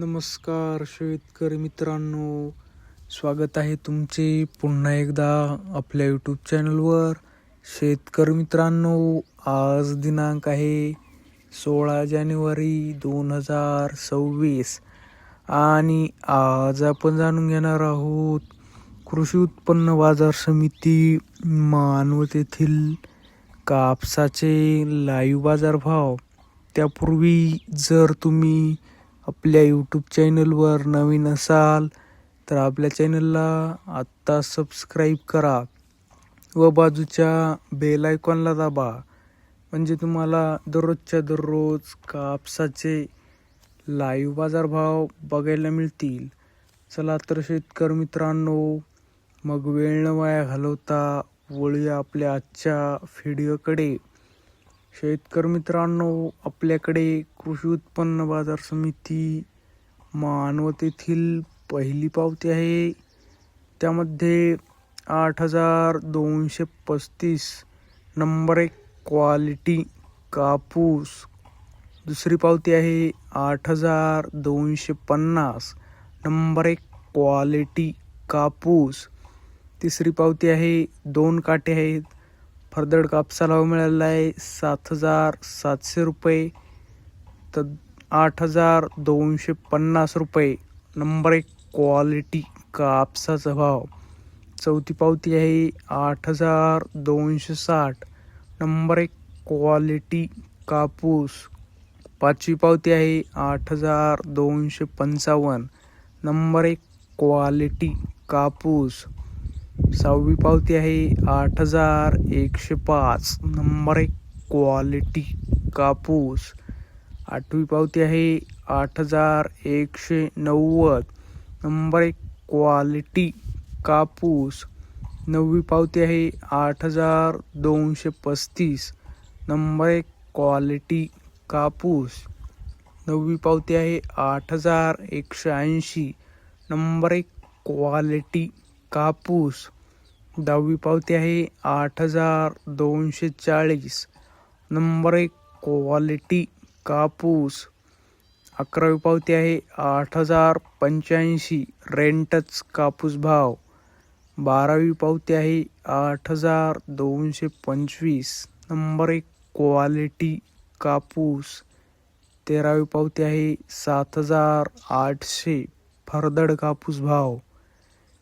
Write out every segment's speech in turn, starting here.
नमस्कार शेतकरी मित्रांनो स्वागत आहे तुमचे पुन्हा एकदा आपल्या यूट्यूब चॅनलवर शेतकरी मित्रांनो आज दिनांक आहे सोळा जानेवारी दोन हजार सव्वीस आणि आज आपण जाणून घेणार आहोत कृषी उत्पन्न बाजार समिती मानवत येथील कापसाचे लाईव्ह बाजारभाव. त्यापूर्वी जर तुम्ही आपल्या यूट्यूब चॅनलवर नवीन असाल तर आपल्या चॅनलला आत्ता सबस्क्राईब करा व बाजूच्या बेल आयकॉनला दाबा. म्हणजे तुम्हाला दररोजच्या दररोज कापसाचे लाईव्ह बाजारभाव बघायला मिळतील. चला तर शेतकरी मित्रांनो मग वेळ न वाया घालवता वळूया आपल्या आजच्या व्हिडिओकडे शेतकरी मित्रांनो आपल्याकडे कृषी उत्पन्न बाजार समिती मानवत येथील पहिली पावती आहे. त्यामध्ये आठ हजार दोनशे पस्तीस नंबर एक क्वालिटी कापूस. दुसरी पावती आहे आठ हजार दोनशे पन्नास नंबर एक क्वालिटी कापूस. तिसरी पावती आहे दोन काटे आहेत. फरदड कापसाला भाव मिळालेला आहे. सात हजार सातशे रुपये. तर आठ हजार दोनशे पन्नास रुपये. नंबर एक क्वालिटी कापसाचा भाव. चौथी पावती आहे आठ हजार दोनशे साठ. नंबर एक क्वालिटी कापूस. पाचवी पावती आहे आठ हजार दोनशे पंचावन्न. नंबर एक क्वालिटी कापूस. सहावी पावती आहे आठ हजार एकशे पाच. नंबर एक क्वालिटी कापूस. आठवी पावती आहे आठ हजार एकशे नव्वद. नंबर एक क्वालिटी कापूस. नववी पावती आहे आठ हजार दोनशे पस्तीस. नंबर एक क्वालिटी कापूस. नववी पावती आहे आठ हजार एकशे ऐंशी. नंबर एक क्वालिटी कापूस. दहावी पावती आहे आठ हजार दोनशे चाळीस. नंबर एक क्वालिटी कापूस. अकरावी पावती आहे आठ हजार पंच्याऐंशी रेंटच कापूस भाव. बारावी पावती आहे आठ हजार दोनशे पंचवीस. नंबर एक क्वालिटी कापूस. तेरावी पावती आहे सात हजार आठशे फरदड कापूस भाव.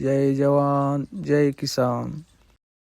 जय जवान जय किसान।